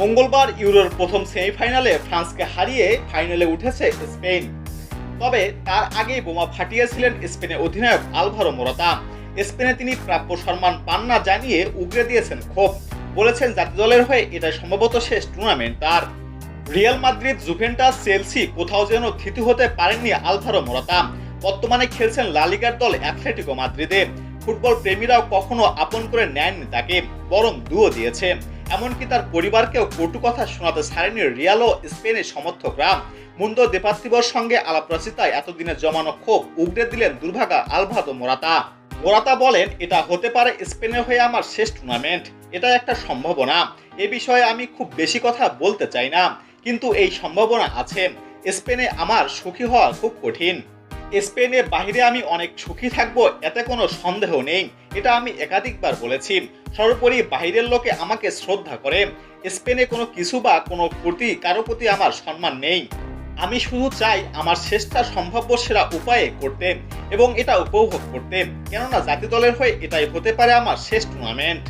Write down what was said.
মঙ্গলবার ইউরোর প্রথম সেমিফাইনালে ফ্রান্সকে হারিয়ে ফাইনালে উঠেছে স্পেন। তবে তার আগেই বোমা ফাটিয়েছিলেন স্পেনের অধিনায়ক আলভারো মোরাতা। স্পেনে তিনি প্রাপ্য সম্মান পান না জানিয়ে উগরে দিয়েছেন ক্ষোভ। বলেছেন, জাতীয় দলের হয়ে এটা সম্ভবত শেষ টুর্নামেন্ট তার। রিয়াল মাদ্রিদ, জুভেন্টাস, চেলসি কোথাও যেন থিতু হতে পারেননি আলভারো মোরাতা। বর্তমানে খেলছেন লালিগার দল অ্যাথলেটিকো মাদ্রিদে। ফুটবল প্রেমীরাও কখনো আপন করে নেননি তাকে, বরং দুও দিয়েছে। এমনকি তার পরিবারকেও কটু কথা শোনাতে ছাড়েনি রিয়াল ও স্পেনের সমর্থকরা। মুন্দ দেপাত্রিবর সঙ্গে আলাপ্রাচিতায় এতদিনের জমানো ক্ষোভ উগড়ে দিলেন দুর্ভাগা আলভাদো মোরাতা। মোরাতা বলেন, এটা হতে পারে স্পেনের হয়ে আমার শেষ টুর্নামেন্ট এটা একটা সম্ভাবনা। এ বিষয়ে আমি খুব বেশি কথা বলতে চাই না। কিন্তু এই সম্ভাবনা আছে। স্পেনে আমার সুখী হওয়া খুব কঠিন। স্পেনের বাইরে আমি অনেক সুখী থাকব, এতে কোনো সন্দেহ নেই। এটা আমি একাধিকবার বলেছি। সর্বোপরি বাইরের লোকে আমাকে শ্রদ্ধা করে। স্পেনে কোনো কিছু বা কোনো প্রতি কারও প্রতি আমার সম্মান নেই। আমি শুধু চাই আমার শেষটা সম্ভাব্য সেরা উপায়ে করতে এবং এটা উপভোগ করতে। কেননা জাতীয় দলের হয়ে এটাই হতে পারে আমার শেষ টুর্নামেন্ট।